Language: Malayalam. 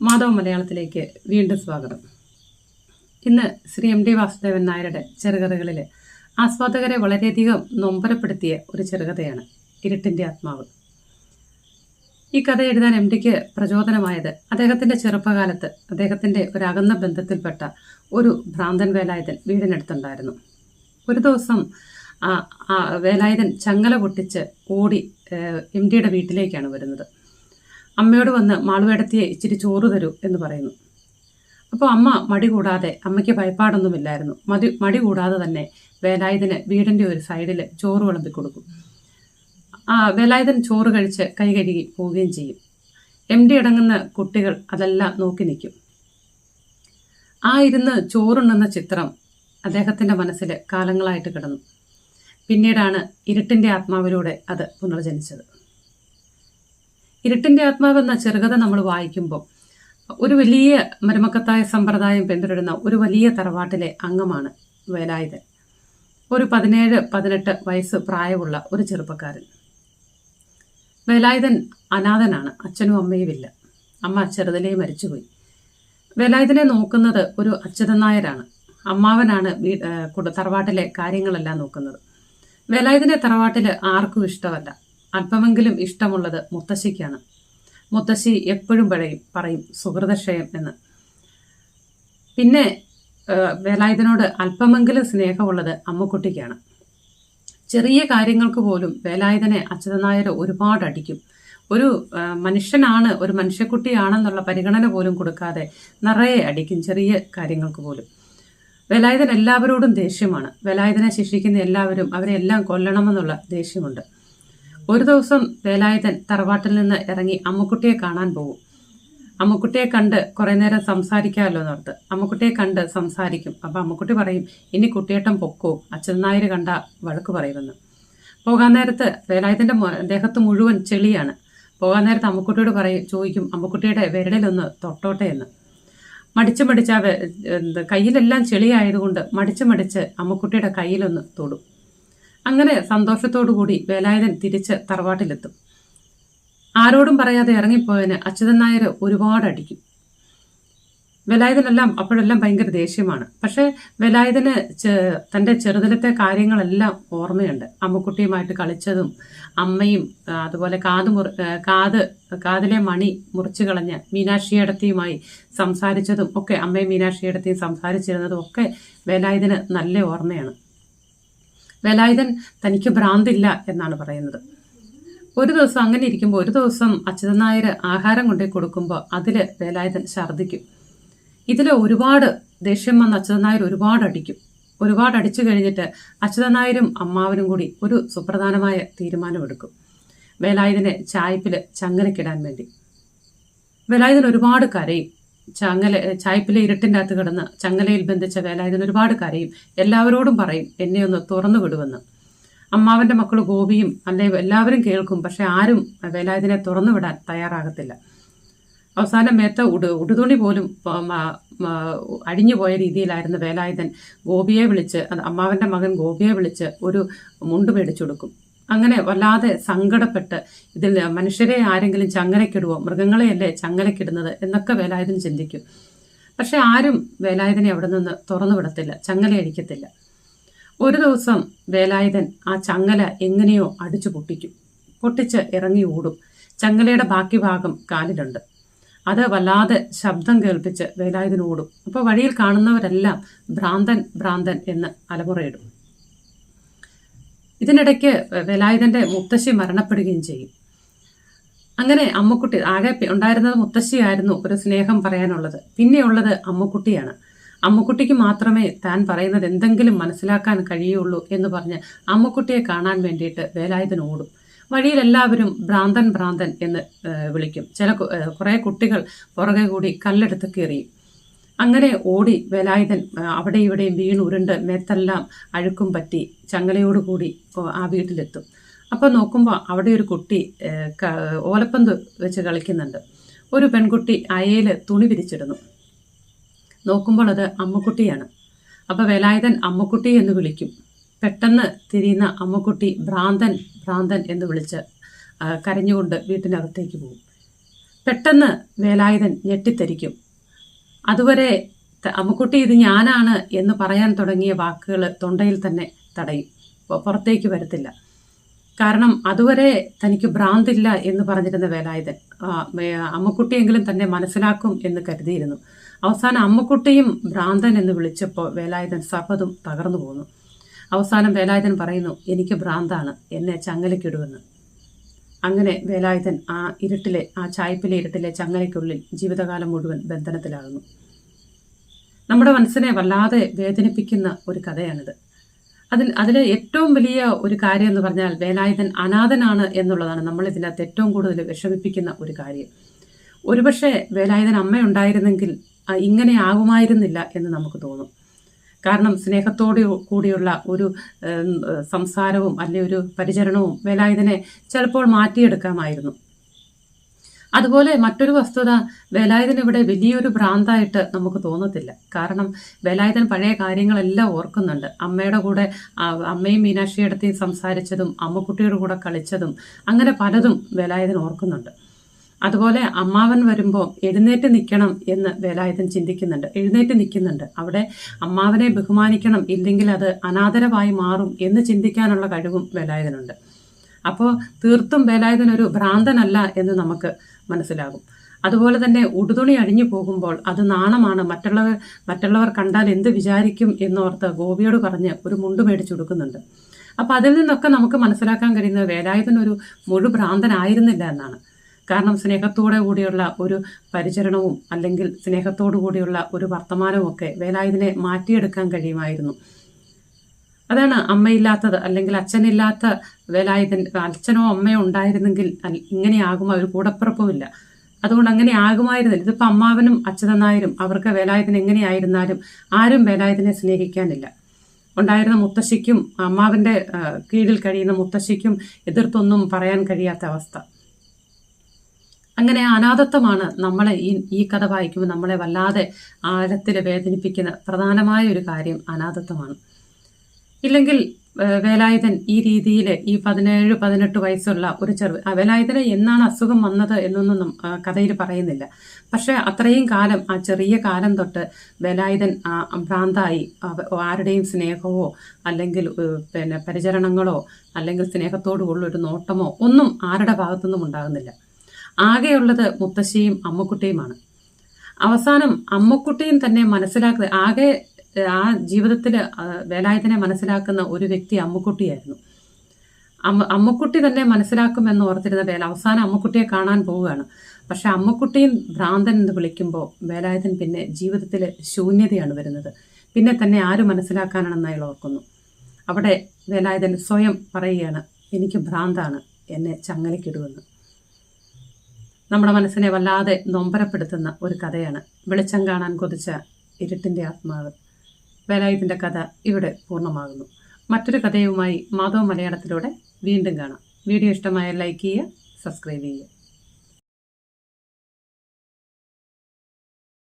മാധവ മലയാളത്തിലേക്ക് വീണ്ടും സ്വാഗതം. ഇന്ന് ശ്രീ എം ഡി വാസുദേവൻ നായരുടെ ചെറുകഥകളിൽ ആസ്വാദകരെ വളരെയധികം നൊമ്പരപ്പെടുത്തിയ ഒരു ചെറുകഥയാണ് ഇരുട്ടിന്റെ ആത്മാവ്. ഈ കഥ എഴുതാൻ എം ഡിക്ക് പ്രചോദനമായത് അദ്ദേഹത്തിന്റെ ചെറുപ്പകാലത്ത് അദ്ദേഹത്തിന്റെ ഒരു ബന്ധത്തിൽപ്പെട്ട ഒരു ഭ്രാന്തൻ വേലായുധൻ വീടിനടുത്തുണ്ടായിരുന്നു. ഒരു ദിവസം വേലായുധൻ ചങ്ങല പൊട്ടിച്ച് ഓടി എം ഡിയുടെ വീട്ടിലേക്കാണ് വരുന്നത്. അമ്മയോട് വന്ന് മാളുവേടത്തിയെ ഇച്ചിരി ചോറ് തരൂ എന്ന് പറയുന്നു. അപ്പോൾ അമ്മ മടി കൂടാതെ അമ്മയ്ക്ക് ഭയപ്പാടൊന്നുമില്ലായിരുന്നു. മതി മടി കൂടാതെ തന്നെ വേലായുധന് വീടിന്റെ ഒരു സൈഡിൽ ചോറ് വിളമ്പി കൊടുക്കും. ആ വേലായുധൻ ചോറ് കഴിച്ച് കൈ കഴുകി പോവുകയും ചെയ്യും. എം ഡി അടങ്ങുന്ന കുട്ടികൾ അതെല്ലാം നോക്കി നിൽക്കും. ആ ഇരുന്ന് ചോറുണ്ടെന്ന ചിത്രം അദ്ദേഹത്തിന്റെ മനസ്സിൽ കാലങ്ങളായിട്ട് കിടന്നു. പിന്നീടാണ് ഇരുട്ടിന്റെ ആത്മാവിലൂടെ അത് പുനർജനിച്ചത്. ഇരുട്ടിന്റെ ആത്മാവ് എന്ന ചെറുകഥ നമ്മൾ വായിക്കുമ്പോൾ ഒരു വലിയ മരുമക്കത്തായ സമ്പ്രദായം പിന്തുടരുന്ന ഒരു വലിയ തറവാട്ടിലെ അംഗമാണ് വേലായുധൻ. ഒരു പതിനേഴ് പതിനെട്ട് വയസ്സ് പ്രായമുള്ള ഒരു ചെറുപ്പക്കാരൻ. വേലായുധൻ അനാഥനാണ് അച്ഛനും അമ്മയുമില്ല അമ്മ ചെറുതിലേ മരിച്ചുപോയി. വേലായുധനെ നോക്കുന്നത് ഒരു അച്യുതൻ നായരാണ് അമ്മാവനാണ് തറവാട്ടിലെ കാര്യങ്ങളെല്ലാം നോക്കുന്നത്. വേലായുധനെ തറവാട്ടിൽ ആർക്കും ഇഷ്ടമല്ല. അല്പമെങ്കിലും ഇഷ്ടമുള്ളത് മുത്തശ്ശിക്കാണ്. മുത്തശ്ശി എപ്പോഴും പറയും പറയും സുഹൃതക്ഷയം എന്ന്. പിന്നെ വേലായുധനോട് അല്പമെങ്കിലും സ്നേഹമുള്ളത് അമ്മുക്കുട്ടിക്കാണ്. ചെറിയ കാര്യങ്ങൾക്ക് പോലും വേലായുധനെ അച്യുതൻ നായർ ഒരുപാട് അടിക്കും. ഒരു മനുഷ്യനാണ് ഒരു മനുഷ്യക്കുട്ടിയാണെന്നുള്ള പരിഗണന പോലും കൊടുക്കാതെ നിറയെ അടിക്കും ചെറിയ കാര്യങ്ങൾക്ക് പോലും. വേലായുധൻ എല്ലാവരോടും ദേഷ്യമാണ്. വേലായുധനെ ശിക്ഷിക്കുന്ന എല്ലാവരും അവരെല്ലാം കൊല്ലണമെന്നുള്ള ദേഷ്യമുണ്ട്. ഒരു ദിവസം വേലായുധൻ തറവാട്ടിൽ നിന്ന് ഇറങ്ങി അമ്മുക്കുട്ടിയെ കാണാൻ പോകും അമ്മുക്കുട്ടിയെ കണ്ട് കുറെ നേരം സംസാരിക്കാമല്ലോ എന്നോർത്ത്. അമ്മുക്കുട്ടിയെ കണ്ട് സംസാരിക്കും. അപ്പം അമ്മുക്കുട്ടി പറയും ഇനി കുട്ടിയേട്ടൻ പൊക്കോ? അച്ഛൻ നായർ കണ്ട വഴക്ക് പറയുമെന്ന്. പോകാൻ നേരത്ത് വേലായുധന്റെ ദേഹത്ത് മുഴുവൻ ചെളിയാണ്. പോകാൻ നേരത്ത് അമ്മുക്കുട്ടിയോട് പറയും ചോദിക്കും അമ്മുക്കുട്ടിയുടെ വിരലിലൊന്ന് തൊട്ടോട്ടെ എന്ന്. മടിച്ച് മടിച്ച് കയ്യിലെല്ലാം ചെളിയായതുകൊണ്ട് മടിച്ച് മടിച്ച് അമ്മുക്കുട്ടിയുടെ കയ്യിലൊന്ന് തൊടും. അങ്ങനെ സന്തോഷത്തോടു കൂടി വേലായുധൻ തിരിച്ച് തറവാട്ടിലെത്തും. ആരോടും പറയാതെ ഇറങ്ങിപ്പോയതിന് അച്യുതൻ നായർ ഒരുപാട് അടിക്കും വേലായുധനെല്ലാം അപ്പോഴെല്ലാം ഭയങ്കര ദേഷ്യമാണ്. പക്ഷേ വേലായുധന് തന്റെ ചെറുതിലത്തെ കാര്യങ്ങളെല്ലാം ഓർമ്മയുണ്ട്. അമ്മക്കുട്ടിയുമായിട്ട് കളിച്ചതും അമ്മയും അതുപോലെ കാത് മുറി കാത് കാതിലെ മണി മുറിച്ചു കളഞ്ഞ് മീനാക്ഷിയടത്തിയുമായി സംസാരിച്ചതും ഒക്കെ അമ്മയും മീനാക്ഷിയടത്തിയും സംസാരിച്ചിരുന്നതും ഒക്കെ വേലായുധന് നല്ല ഓർമ്മയാണ്. വേലായുധൻ തനിക്ക് ഭ്രാന്തില്ല എന്നാണ് പറയുന്നത്. ഒരു ദിവസം അങ്ങനെ ഇരിക്കുമ്പോൾ ഒരു ദിവസം അച്യുതൻ നായർ ആഹാരം കൊണ്ടേ കൊടുക്കുമ്പോൾ അതിൽ വേലായുധൻ ഛർദ്ദിക്കും. ഇതിൽ ഒരുപാട് ദേഷ്യം വന്ന അച്യുതൻ നായർ ഒരുപാട് അടിക്കും. ഒരുപാട് അടിച്ചു കഴിഞ്ഞിട്ട് അച്യുതൻ നായരും അമ്മാവനും കൂടി ഒരു സുപ്രധാനമായ തീരുമാനമെടുക്കും. വേലായുധനെ ചായ്പിൽ ചങ്ങലക്കിടാൻ വേണ്ടി. വേലായുധൻ ഒരുപാട് കരയും. ചങ്ങല ചായ്പിലെ ഇരുട്ടിന്റെ അകത്ത് കിടന്ന് ചങ്ങലയിൽ ബന്ധിച്ച വേലായുധൻ ഒരുപാട് കരയും. എല്ലാവരോടും പറയും എന്നെ ഒന്ന് തുറന്നു വിടുമെന്ന് അമ്മാവന്റെ മക്കൾ ഗോപിയും അല്ലെ എല്ലാവരും കേൾക്കും പക്ഷെ ആരും വേലായുധനെ തുറന്നു വിടാൻ തയ്യാറാകത്തില്ല. അവസാനം മേത്ത ഉടു ഉടുതുണി പോലും പ- മ- മ- അഴിഞ്ഞു പോയ രീതിയിലായിരുന്നു വേലായുധൻ ഗോപിയെ വിളിച്ച് അമ്മാവന്റെ മകൻ ഗോപിയെ വിളിച്ച് ഒരു മുണ്ട് മേടിച്ചു കൊടുക്കും. അങ്ങനെ വല്ലാതെ സങ്കടപ്പെട്ട് ഇതിൽ മനുഷ്യരെ ആരെങ്കിലും ചങ്ങലക്കിടുവോ മൃഗങ്ങളെയല്ലേ ചങ്ങലക്കിടുന്നത് എന്നൊക്കെ വേലായുധൻ ചിന്തിക്കും. പക്ഷെ ആരും വേലായുധനെ അവിടെ നിന്ന് തുറന്നു വിടത്തില്ല ചങ്ങലയടിക്കത്തില്ല. ഒരു ദിവസം വേലായുധൻ ആ ചങ്ങല എങ്ങനെയോ അടിച്ചു പൊട്ടിക്കും. പൊട്ടിച്ച് ഇറങ്ങി ഓടും. ചങ്ങലയുടെ ബാക്കി ഭാഗം കാലിലുണ്ട്. അത് വല്ലാതെ ശബ്ദം കേൾപ്പിച്ച് വേലായുധൻ ഓടും. അപ്പോൾ വഴിയിൽ കാണുന്നവരെല്ലാം ഭ്രാന്തൻ ഭ്രാന്തൻ എന്ന് അലമുറയിടും. ഇതിനിടയ്ക്ക് വേലായുധന്റെ മുത്തശ്ശി മരണപ്പെടുകയും ചെയ്യും. അങ്ങനെ അമ്മക്കുട്ടി ആകെ ഉണ്ടായിരുന്നത് മുത്തശ്ശിയായിരുന്നു ഒരു സ്നേഹം പറയാനുള്ളത്. പിന്നെയുള്ളത് അമ്മക്കുട്ടിയാണ്. അമ്മക്കുട്ടിക്ക് മാത്രമേ താൻ പറയുന്നത് എന്തെങ്കിലും മനസ്സിലാക്കാൻ കഴിയുള്ളൂ എന്ന് പറഞ്ഞ് അമ്മക്കുട്ടിയെ കാണാൻ വേണ്ടിയിട്ട് വേലായുധൻ ഓടും. വഴിയിൽ എല്ലാവരും ഭ്രാന്തൻ ഭ്രാന്തൻ എന്ന് വിളിക്കും. ചില കുറേ കുട്ടികൾ പുറകെ കൂടി കല്ലെടുത്ത് എറിയും അങ്ങനെ ഓടി വേലായുധൻ അവിടെ ഇവിടെയും വീണ് ഉരുണ്ട് മേത്തെല്ലാം അഴുക്കും പറ്റി ചങ്ങലയോടുകൂടി ആ വീട്ടിലെത്തും. അപ്പോൾ നോക്കുമ്പോൾ അവിടെ ഒരു കുട്ടി ഓലപ്പന്ത് വെച്ച് കളിക്കുന്നുണ്ട്. ഒരു പെൺകുട്ടി അയയിൽ തുണി വിരിച്ചിടുന്നു. നോക്കുമ്പോൾ അത് അമ്മക്കുട്ടിയാണ്. അപ്പോൾ വേലായുധൻ അമ്മക്കുട്ടി എന്ന് വിളിക്കും. പെട്ടെന്ന് തിരിയുന്ന അമ്മക്കുട്ടി ഭ്രാന്തൻ ഭ്രാന്തൻ എന്ന് വിളിച്ച് കരഞ്ഞുകൊണ്ട് വീട്ടിനകത്തേക്ക് പോകും. പെട്ടെന്ന് വേലായുധൻ ഞെട്ടിത്തെരിക്കും. അതുവരെ അമ്മക്കുട്ടി ഇത് ഞാനാണ് എന്ന് പറയാൻ തുടങ്ങിയ വാക്കുകൾ തൊണ്ടയിൽ തന്നെ തടയും. പുറത്തേക്ക് വരത്തില്ല. കാരണം അതുവരെ തനിക്ക് ഭ്രാന്തില്ല എന്ന് പറഞ്ഞിരുന്ന വേലായുധൻ അമ്മക്കുട്ടിയെങ്കിലും തന്നെ മനസ്സിലാക്കും എന്ന് കരുതിയിരുന്നു. അവസാനം അമ്മക്കുട്ടിയും ഭ്രാന്തൻ എന്ന് വിളിച്ചപ്പോൾ വേലായുധൻ സർവതും തകർന്നു പോന്നു. അവസാനം വേലായുധൻ പറയുന്നു എനിക്ക് ഭ്രാന്താണ് എന്നെ ചങ്ങലക്കിടുമെന്ന് അങ്ങനെ വേലായുധൻ ആ ഇരുട്ടിലെ ആ ചായ്പിലെ ഇരുട്ടിലെ ചങ്ങലയ്ക്കുള്ളിൽ ജീവിതകാലം മുഴുവൻ ബന്ധനത്തിലാകുന്നു. നമ്മുടെ മനസ്സിനെ വല്ലാതെ വേദനിപ്പിക്കുന്ന ഒരു കഥയാണിത്. അതിൽ അതിലെ ഏറ്റവും വലിയ ഒരു കാര്യം എന്ന് പറഞ്ഞാൽ വേലായുധൻ അനാഥനാണ് എന്നുള്ളതാണ് നമ്മൾ ഇതിനകത്ത് ഏറ്റവും കൂടുതൽ വിഷമിപ്പിക്കുന്ന ഒരു കാര്യം. ഒരുപക്ഷെ വേലായുധൻ അമ്മയുണ്ടായിരുന്നെങ്കിൽ ഇങ്ങനെ ആകുമായിരുന്നില്ല എന്ന് നമുക്ക് തോന്നും. കാരണം സ്നേഹത്തോടു കൂടിയുള്ള ഒരു സംസാരവും അല്ലെ ഒരു പരിചരണവും വേലായുധനെ ചിലപ്പോൾ മാറ്റിയെടുക്കാമായിരുന്നു. അതുപോലെ മറ്റൊരു വസ്തുത വേലായുധൻ ഇവിടെ വലിയൊരു ഭ്രാന്തായിട്ട് നമുക്ക് തോന്നത്തില്ല. കാരണം വേലായുധൻ പഴയ കാര്യങ്ങളെല്ലാം ഓർക്കുന്നുണ്ട്. അമ്മയുടെ കൂടെ അമ്മയും അമ്മയും അടുത്ത് സംസാരിച്ചതും അമ്മക്കുട്ടിയുടെ കൂടെ കളിച്ചതും അങ്ങനെ പലതും വേലായുധൻ ഓർക്കുന്നുണ്ട്. അതുപോലെ അമ്മാവൻ വരുമ്പോൾ എഴുന്നേറ്റ് നിൽക്കണം എന്ന് വേലായുധൻ ചിന്തിക്കുന്നുണ്ട്. എഴുന്നേറ്റ് നിൽക്കുന്നുണ്ട്. അവിടെ അമ്മാവനെ ബഹുമാനിക്കണം ഇല്ലെങ്കിൽ അത് അനാദരമായി മാറും എന്ന് ചിന്തിക്കാനുള്ള കഴിവും വേലായുധനുണ്ട്. അപ്പോൾ തീർത്തും വേലായുധൻ ഒരു ഭ്രാന്തനല്ല എന്ന് നമുക്ക് മനസ്സിലാകും. അതുപോലെ തന്നെ ഉടുതുണി അഴിഞ്ഞു പോകുമ്പോൾ അത് നാണമാണ്. മറ്റുള്ളവർ മറ്റുള്ളവർ കണ്ടാൽ എന്ത് വിചാരിക്കും എന്നോർത്ത് ഗോപിയോട് പറഞ്ഞ് ഒരു മുണ്ട് മേടിച്ചു കൊടുക്കുന്നുണ്ട് അപ്പോൾ അതിൽ നിന്നൊക്കെ നമുക്ക് മനസ്സിലാക്കാൻ കഴിയുന്നത് വേലായുധൻ ഒരു മുഴുഭ്രാന്തനായിരുന്നില്ല എന്നാണ്. കാരണം സ്നേഹത്തോടെ കൂടിയുള്ള ഒരു പരിചരണവും അല്ലെങ്കിൽ സ്നേഹത്തോടു കൂടിയുള്ള ഒരു വർത്തമാനവും ഒക്കെ വേലായുധനെ മാറ്റിയെടുക്കാൻ കഴിയുമായിരുന്നു. അതാണ് അമ്മയില്ലാത്തത് അല്ലെങ്കിൽ അച്ഛനില്ലാത്ത വേലായുധൻ അച്ഛനോ അമ്മയോ ഉണ്ടായിരുന്നെങ്കിൽ ഇങ്ങനെ ഇങ്ങനെയാകും ഒരു കൂടപ്പിറപ്പുമില്ല അതുകൊണ്ട് അങ്ങനെ ആകുമായിരുന്നില്ല. ഇതിപ്പോൾ അമ്മാവനും അച്യുതനായരും അവർക്ക് വേലായുധൻ എങ്ങനെയായിരുന്നാലും ആരും വേലായുധനെ സ്നേഹിക്കാനില്ല. ഉണ്ടായിരുന്ന മുത്തശ്ശിക്കും അമ്മാവന്റെ കീഴിൽ കഴിയുന്ന മുത്തശ്ശിക്കും എതിർത്തൊന്നും പറയാൻ കഴിയാത്ത അവസ്ഥ. അങ്ങനെ അനാഥത്വമാണ് നമ്മളെ ഈ ഈ കഥ വായിക്കുമ്പോൾ നമ്മളെ വല്ലാതെ ആഴത്തിൽ വേദനിപ്പിക്കുന്ന പ്രധാനമായ ഒരു കാര്യം അനാഥത്വമാണ്. ഇല്ലെങ്കിൽ വേലായുധൻ ഈ രീതിയിൽ ഈ പതിനേഴ് പതിനെട്ട് വയസ്സുള്ള ഒരു ചെറു വേലായുധന് എന്നാണ് അസുഖം വന്നത് എന്നൊന്നും കഥയിൽ പറയുന്നില്ല. പക്ഷേ അത്രയും കാലം ആ ചെറിയ കാലം തൊട്ട് വേലായുധൻ ഭ്രാന്തായി. ആരുടെയും സ്നേഹമോ അല്ലെങ്കിൽ പിന്നെ പരിചരണങ്ങളോ അല്ലെങ്കിൽ സ്നേഹത്തോടുള്ള ഒരു നോട്ടമോ ഒന്നും ആരുടെ ഭാഗത്തുനിന്നും ഉണ്ടാകുന്നില്ല. ആകെയുള്ളത് മുത്തശ്ശിയും അമ്മക്കുട്ടിയുമാണ്. അവസാനം അമ്മക്കുട്ടിയും തന്നെ മനസ്സിലാക്കുക ആകെ ആ ജീവിതത്തിൽ വേലായുധനെ മനസ്സിലാക്കുന്ന ഒരു വ്യക്തി അമ്മക്കുട്ടിയായിരുന്നു. അമ്മ അമ്മക്കുട്ടി തന്നെ മനസ്സിലാക്കുമെന്ന് ഓർത്തിരുന്ന വേല അവസാനം അമ്മക്കുട്ടിയെ കാണാൻ പോവുകയാണ്. പക്ഷെ അമ്മക്കുട്ടിയും ഭ്രാന്തൻ എന്ന് വിളിക്കുമ്പോൾ വേലായുധൻ പിന്നെ ജീവിതത്തിൽ ശൂന്യതയാണ് വരുന്നത്. പിന്നെ തന്നെ ആര് മനസ്സിലാക്കാനാണെന്ന് അയാൾ ഓർക്കുന്നു. അവിടെ വേലായുധൻ സ്വയം പറയുകയാണ് എനിക്ക് ഭ്രാന്താണ് എന്നെ ചങ്ങലക്കിടുവെന്ന് നമ്മുടെ മനസ്സിനെ വല്ലാതെ നൊമ്പരപ്പെടുത്തുന്ന ഒരു കഥയാണ്. വെളിച്ചം കാണാൻ കൊതിച്ച ഇരുട്ടിന്റെ ആത്മാവ്. വേലായുധന്റെ കഥ ഇവിടെ പൂർണമാകുന്നു. മറ്റൊരു കഥയുമായി മാധവ മലയാളത്തിലൂടെ വീണ്ടും കാണാം. വീഡിയോ ഇഷ്ടമായ ലൈക്ക് ചെയ്യുക സബ്സ്ക്രൈബ് ചെയ്യുക.